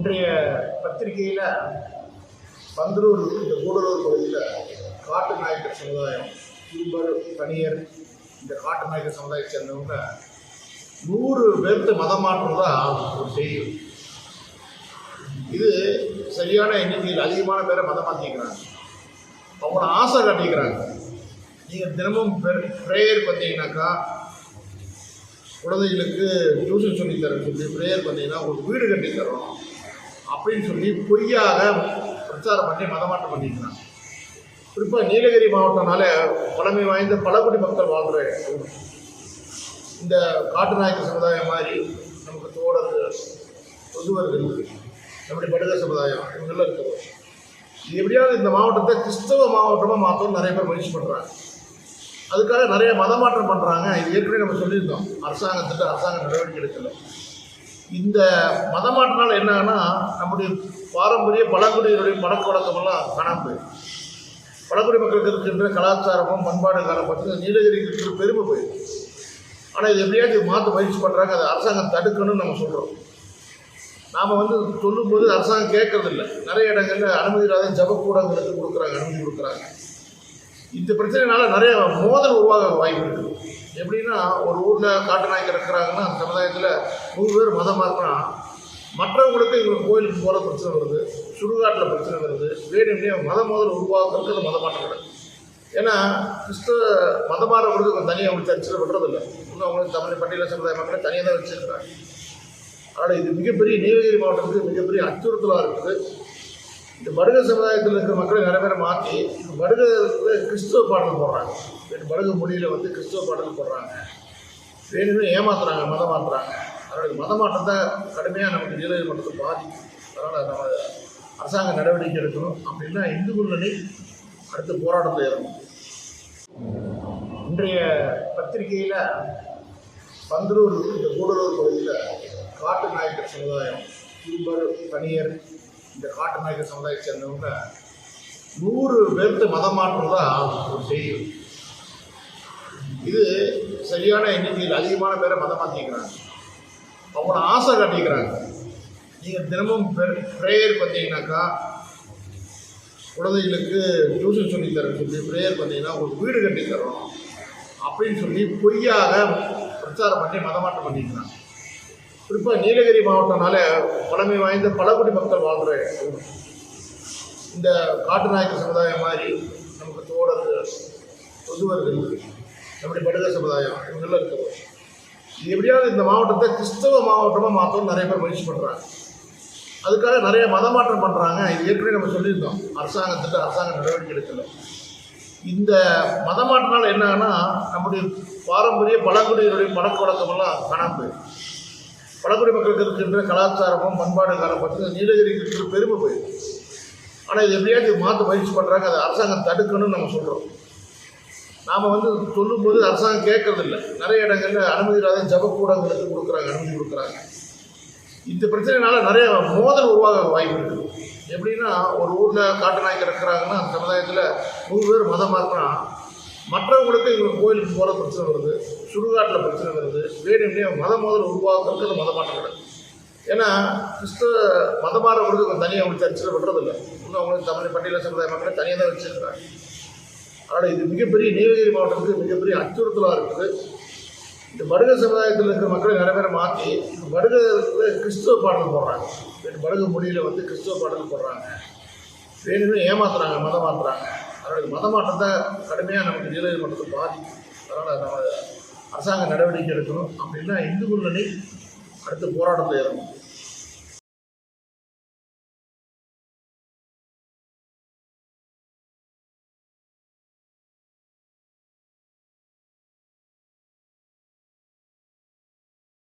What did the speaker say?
இன்றைய பத்திரிகையில் பந்தலூர் இந்த கூடலூர் பகுதியில் காட்டு நாயக்கர் சமுதாயம் கும்பர் தனியர் இந்த காட்டு நாயக்கர் சமுதாயத்தை சேர்ந்தவங்க நூறு பேர்த்து மதம் மாற்றுறதா ஒரு செய்தி. இது சரியான எண்ணிக்கையில் அதிகமான பேரை மதம் மாற்றிக்கிறாங்க அவங்கள ஆசை காட்டிக்கிறாங்க. நீங்கள் தினமும் ப்ரேயர் பார்த்தீங்கன்னாக்கா குழந்தைகளுக்கு டியூஷன் சொல்லித்தரேன் சொல்லி ப்ரேயர் பண்ணீங்கன்னா உங்களுக்கு வீடு கட்டி தரோம் அப்படின்னு சொல்லி பொய்யாக பிரச்சாரம் பண்ணி மதமாற்றம் பண்ணிக்கிறாங்க குறிப்பாக நீலகிரி மாவட்டம்னால பழமை வாய்ந்த பழங்குடி மக்கள் வாழ்கிற ஊர். இந்த காட்டுநாயக்க சமுதாயம் மாதிரி நமக்கு தோடர்கள் பொதுவர்கள் நம்முடைய படுக சமுதாயம் இவங்கெல்லாம் இருக்கிறோம் இது எப்படியாவது இந்த மாவட்டத்தை கிறிஸ்தவ மாவட்டமாக மாற்றணும்னு நிறைய பேர் முயற்சி பண்ணுறாங்க அதுக்காக நிறைய மதமாற்றம் பண்ணுறாங்க இது ஏற்கனவே நம்ம சொல்லியிருந்தோம். அரசாங்கத்திட்ட அரசாங்க நடவடிக்கை எடுக்கலை. இந்த மதமாற்றினால் என்னன்னா நம்முடைய பாரம்பரிய பழங்குடியினுடைய பழக்க வழக்கமெல்லாம் காணாம போயிடும். பழங்குடி மக்களுக்கு இருக்கின்ற கலாச்சாரமும் பண்பாடு பற்றி நீலகிரிக்கு இருக்கிற பெருமை போயிடும். ஆனால் இது எப்படியாவது மாற்ற பயிற்சி பண்ணுறாங்க அதை அரசாங்கம் தடுக்கணும்னு நம்ம சொல்கிறோம் நாம் வந்து சொல்லும்போது அரசாங்கம் கேட்கறதில்ல. நிறைய இடங்களில் அனுமதி இல்லாத ஜபக்கூடங்களுக்கு கொடுக்குறாங்க அனுமதி கொடுக்குறாங்க. இந்த பிரச்சனைனால நிறைய மோதல் உருவாக வாய்ப்பு இருக்குது எப்படின்னா ஒரு ஊரில் காட்டு நாய்க்கு இருக்கிறாங்கன்னா அந்த சமுதாயத்தில் நூறு பேர் மதமாக மாற்றினா மற்றவங்களுக்கு இவங்க கோயிலுக்கு போகிற பிரச்சனை வருது சுடுகாட்டில் பிரச்சனை வருது வேணும்னே மத மோதல் உருவாக்குறது அது மதமாற்றம் கிடையாது ஏன்னா கிறிஸ்துவ மதம் மாறவங்களுக்கு கொஞ்சம் தனியாக அவங்க சர்ச்சில் விடுறதில்லை இன்னும் அவங்களுக்கு தமிழ் பட்டியல சமுதாய மக்களை தனியாக தான் வச்சுருக்காங்க ஆனால் இது மிகப்பெரிய நீலகிரி மாவட்டத்துக்கு மிகப்பெரிய அச்சுறுத்தலாக இருக்குது. இந்த படுக சமுதாயத்தில் இருக்கிற மக்களை நிறைய பேரை மாற்றி படுக கிறிஸ்துவ பாடல் போடுறாங்க. மருக படுக மொழியில் வந்து கிறிஸ்துவ பாடல் போடுறாங்க. வேணுமே ஏமாத்துறாங்க மதம் மாற்றுறாங்க அதனுடைய மத மாற்றத்தை கடுமையாக நமக்கு நீலகிரி மட்டத்தை பாதிக்கும். அதனால் நம்ம அரசாங்க நடவடிக்கை எடுக்கணும். அப்படின்னா இந்து முன்னணி அடுத்த போராட்டத்தில் இறங்கும் இன்றைய பத்திரிகையில் பந்தலூர் இந்த கூடலூர் பகுதியில் காட்டு நாயக்கர் சமுதாயம் கும்பர் தனியர் இந்த காட்டு நாயக்கர் சமுதாயத்தை சேர்ந்தவங்க நூறு பேர்த்து மதம் மாற்றுறதா ஒரு செய்தி. இது சரியான எண்ணிக்கையில் அதிகமான பேரை மதம் மாற்றிக்கிறாங்க அவங்கள ஆசை காட்டிக்கிறாங்க. நீங்கள் தினமும் ப்ரேயர் பார்த்தீங்கன்னாக்கா குழந்தைகளுக்கு டியூஷன் சொல்லி தர சொல்லி ப்ரேயர் பார்த்தீங்கன்னா உங்களுக்கு வீடு கட்டி தரோம் அப்படின்னு சொல்லி பொய்யாக பிரச்சாரம் பண்ணி மதமாற்றம் பண்ணிக்கிறாங்க. குறிப்பாக நீலகிரி மாவட்டம்னால பழமை வாய்ந்த பழங்குடி மக்கள் வாழ்கிற இந்த காட்டுநாயக்க சமுதாயம் மாதிரி நமக்கு தோடர்கள் பொதுவர்கள் நம்முடைய படுக சமுதாயம் இவங்கெல்லாம் இருக்கிறோம் இது எப்படியாவது இந்த மாவட்டத்தை கிறிஸ்தவ மாவட்டமாக மாற்றணும்னு நிறைய பேர் முயற்சி பண்ணுறாங்க அதுக்காக நிறைய மதமாற்றம் பண்ணுறாங்க இது ஏற்கனவே நம்ம சொல்லியிருந்தோம். அரசாங்கத்திட்ட அரசாங்க நடவடிக்கை எடுக்கல. இந்த மதமாற்றினால் என்னன்னா நம்முடைய பாரம்பரிய பழங்குடியினுடைய பழக்க வழக்கமெல்லாம் காணாமல் போயிடும் பழங்குடி மக்களுக்கு இருக்கின்ற கலாச்சாரமும் பண்பாடு காலப்பட்டு நீலகிரிக்கு இருக்கிற பெருமை போயிடும் ஆனால் இது எப்படியாவது மாற்ற பயிற்சி பண்ணுறாங்க அதை அரசாங்கம் தடுக்கணும்னு நம்ம சொல்கிறோம் நாம் வந்து சொல்லும்போது அரசாங்கம் கேட்கறதில்ல. நிறைய இடங்களில் அனுமதி இல்லாத ஜபக்கூடங்களுக்கு கொடுக்குறாங்க அனுமதி கொடுக்குறாங்க. இந்த பிரச்சனைனால நிறைய மோதல் உருவாக வாய்ப்பு இருக்குது. எப்படின்னா ஒரு ஊரில் காட்டு நாய்க்கு இருக்கிறாங்கன்னா அந்த சமுதாயத்தில் நூறு பேர் மதம் மாற்றினா மற்றவங்களுக்கு இவங்க கோயிலுக்கு போகிற பிரச்சனை வருது சுடுகாட்டில் பிரச்சனை வருது. வேணும்னே மத முதல் உருவாக்குறதுக்கு மத மதமாட்டம் கிடையாது. ஏன்னா கிறிஸ்துவ மதமாறவங்களுக்கு மாறவங்களுக்கு கொஞ்சம் தனியாக அவங்க சர்ச்சில் விடுறதில்ல. இன்னும் அவங்களுக்கு தமிழ் பட்டியல சமுதாய மக்களை தனியாக தான் வச்சுருக்காங்க ஆனால் இது மிகப்பெரிய நீலகிரி மாவட்டத்துக்கு மிகப்பெரிய அச்சுறுத்தலாக இருக்குது. இந்த படுக சமுதாயத்தில் இருக்கிற மக்களை நிறைய பேரை மாற்றி படுக கிறிஸ்துவ பாடல் போடுறாங்க. இந்த படுக மொழியில் வந்து கிறிஸ்துவ பாடல் போடுறாங்க. வேணும்னு ஏமாத்துறாங்க மதம் மாற்றுறாங்க அதனுடைய மதமாற்றத்தை கடுமையாக நமக்கு நீலகிரி மட்டத்தை பாதிக்கும். அதனால் நம்ம அரசாங்க நடவடிக்கை எடுக்கணும். அப்படின்னா இந்து முன்னணி அடுத்த போராட்டத்தில் இறங்கும்